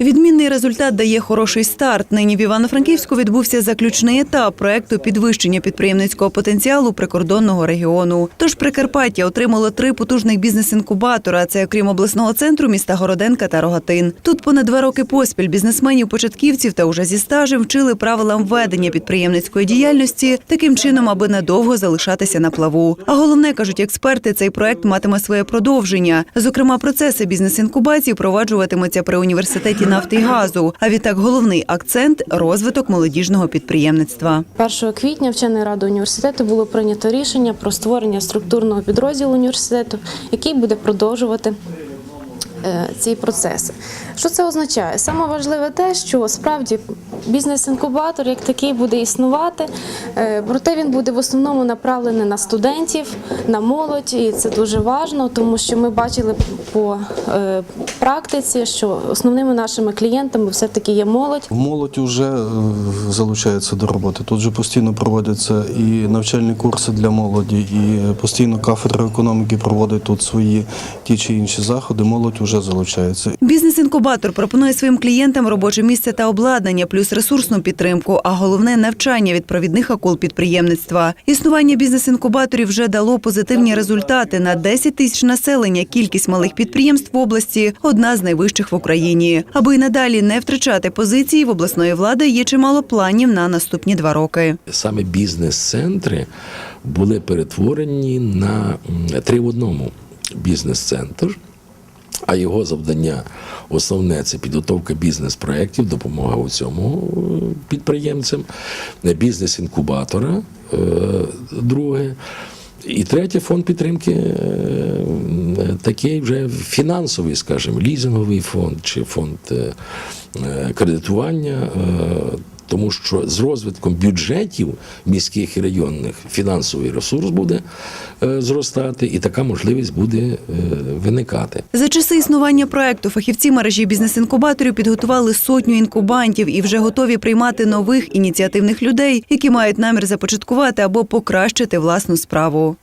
Відмінний результат дає хороший старт. Нині в Івано-Франківську відбувся заключний етап проекту підвищення підприємницького потенціалу прикордонного регіону. Тож Прикарпаття отримало три потужних бізнес-інкубатора. Це окрім обласного центру міста Городенка та Рогатин. Тут понад два роки поспіль бізнесменів-початківців та уже зі стажем вчили правилам ведення підприємницької діяльності таким чином, аби надовго залишатися на плаву. А головне кажуть експерти, цей проект матиме своє продовження. Зокрема, процеси бізнес-інкубації впроваджуватимуться при університеті нафти і газу. А відтак головний акцент розвиток молодіжного підприємництва. 1 квітня вчений ради університету було прийнято рішення про створення структурного підрозділу університету, який буде продовжувати ці процеси. Що це означає? Саме важливе те, що справді бізнес-інкубатор як такий буде існувати, е, проте він буде в основному направлений на студентів, на молодь, і це дуже важливо, тому що ми бачили по е, практиці, що основними нашими клієнтами все-таки є молодь. Молодь вже е, залучається до роботи. Тут же постійно проводяться і навчальні курси для молоді, і постійно кафедра економіки проводить тут свої ті чи інші заходи. Молодь вже залучається. Бізнес-інкубатор пропонує своїм клієнтам робоче місце та обладнання, плюс ресурсну підтримку, а головне навчання від провідних акул підприємництва. Існування бізнес-інкубаторів вже дало позитивні результати. На 10 тисяч населення кількість малих підприємств в області одна з найвищих в Україні. Аби й надалі не втрачати позиції, в обласної влади є чимало планів на наступні два роки. саме бізнес-центри були перетворені на три в одному бізнес-центр. А його завдання основне це підготовка бізнес-проєктів, допомога у цьому е, підприємцям, бізнес-інкубатора, е, друге. І третє фонд підтримки е, такий вже фінансовий, скажімо, лізинговий фонд чи фонд кредитування. Тому що з розвитком бюджетів міських і районних фінансовий ресурс буде е, зростати, і така можливість буде е, виникати. За часи існування проекту фахівці мережі бізнес-інкубаторів підготували сотню інкубантів і вже готові приймати нових ініціативних людей, які мають намір започаткувати або покращити власну справу.